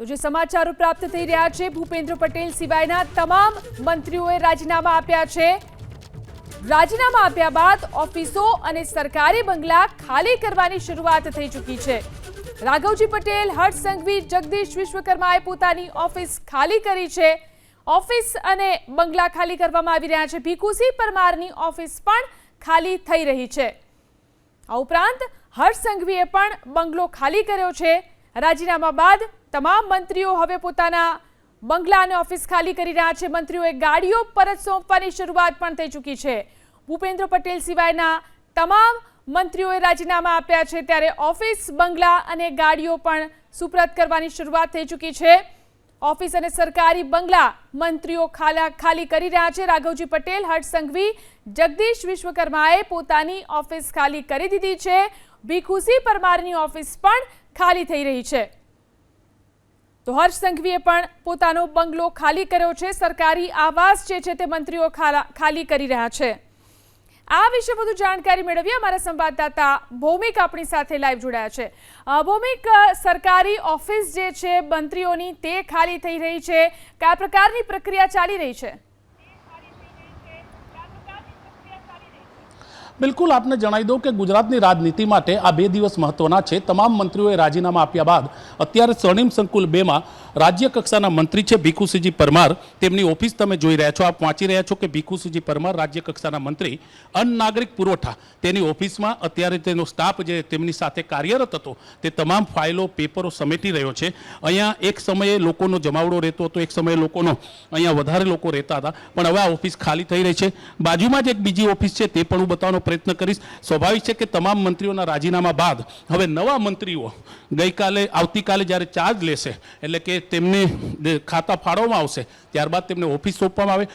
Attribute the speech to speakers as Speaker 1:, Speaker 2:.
Speaker 1: તો જે સમાચારો પ્રાપ્ત થઈ રહ્યા છે, ભૂપેન્દ્ર પટેલ સિવાયના તમામ મંત્રીઓએ રાજીનામા આપ્યા છે. રાજીનામા આપ્યા બાદ ઓફિસો અને સરકારી બંગલા ખાલી કરવાની શરૂઆત થઈ ચૂકી છે. રાઘવજી પટેલ, હર્ષ સંઘવી, જગદીશ વિશ્વકર્માએ પોતાની ઓફિસ ખાલી કરી છે. ઓફિસ અને બંગલા ખાલી કરવામાં આવી રહ્યા છે. ભીખુસિંહ પરમારની ઓફિસ પણ ખાલી થઈ રહી છે. આ ઉપરાંત હર્ષ સંઘવીએ પણ બંગલો ખાલી કર્યો છે. રાજીનામા બાદ તમામ મંત્રીઓ હવે પોતાના બંગલા અને ઓફિસ ખાલી કરી રહ્યા છે. મંત્રીઓએ ગાડીઓ પરત સોંપવાની શરૂઆત પણ થઈ ચૂકી છે. ભૂપેન્દ્ર પટેલ સિવાયના તમામ મંત્રીઓએ રાજીનામા આપ્યા છે. ત્યારે ઓફિસ, બંગલા અને ગાડીઓ પણ સુપ્રત કરવાની શરૂઆત થઈ ચૂકી છે. ઓફિસ અને સરકારી બંગલા મંત્રીઓ ખાલા કરી રહ્યા છે. રાઘવજી પટેલ, હર્ષ સંઘવી, જગદીશ વિશ્વકર્માએ પોતાની ઓફિસ ખાલી કરી દીધી છે. ભીખુસી પરમારની ઓફિસ પણ ખાલી થઈ રહી છે. તો હર્ષ સંઘવીએ પણ પોતાનો બંગલો ખાલી કર્યો છે. સરકારી આવાસ જે છે તે મંત્રીઓ ખાલા- કરી રહ્યા છે. આ વિશે વધુ જાણકારી મેળવીએ. અમારા સંવાદદાતા ભૌમિક આપણી સાથે લાઈવ જોડાયા છે. ભૌમિક સરકારી ઓફિસ જે છે મંત્રીઓની તે ખાલી થઈ રહી છે. કયા પ્રકારની પ્રક્રિયા ચાલી રહી છે?
Speaker 2: બિલકુલ આપને જણાવી દઉં કે ગુજરાતની રાજનીતિ માટે આ બે દિવસ મહત્વના છે. તમામ મંત્રીઓએ રાજીનામા આપ્યા બાદ અત્યારે સ્વર્ણિમ સંકુલ બેમાં રાજ્ય કક્ષાના મંત્રી છે ભીખુસિંહજી પરમાર. તેમની ઓફિસ તમે જોઈ રહ્યા છો, આપ વાંચી રહ્યા છો કે ભીખુસિંહજી પરમાર રાજ્ય કક્ષાના મંત્રી, અન્ન નાગરિક પુરવઠા. તેની ઓફિસમાં અત્યારે તેનો સ્ટાફ જે તેમની સાથે કાર્યરત હતો, તે તમામ ફાઇલો, પેપરો સમેટી રહ્યો છે. અહીંયા એક સમયે લોકોનો જમાવડો રહેતો હતો, એક સમયે લોકોનો અહીંયા વધારે લોકો રહેતા હતા. પણ હવે આ ઓફિસ ખાલી થઈ રહી છે. બાજુમાં જ એક બીજી ઓફિસ છે, તે પણ હું બતાવવાનો પ્રયત્ન કરીશ. સ્વાભાવિક છે કે તમામ મંત્રીઓના રાજીનામા બાદ હવે નવા મંત્રીઓ ગઈકાલે, આવતીકાલે જ્યારે ચાર્જ લેશે, એટલે કે તેમને ખાતા ફાળવવામાં આવશે, ત્યારબાદ તેમને ઓફિસ સોંપવામાં આવે.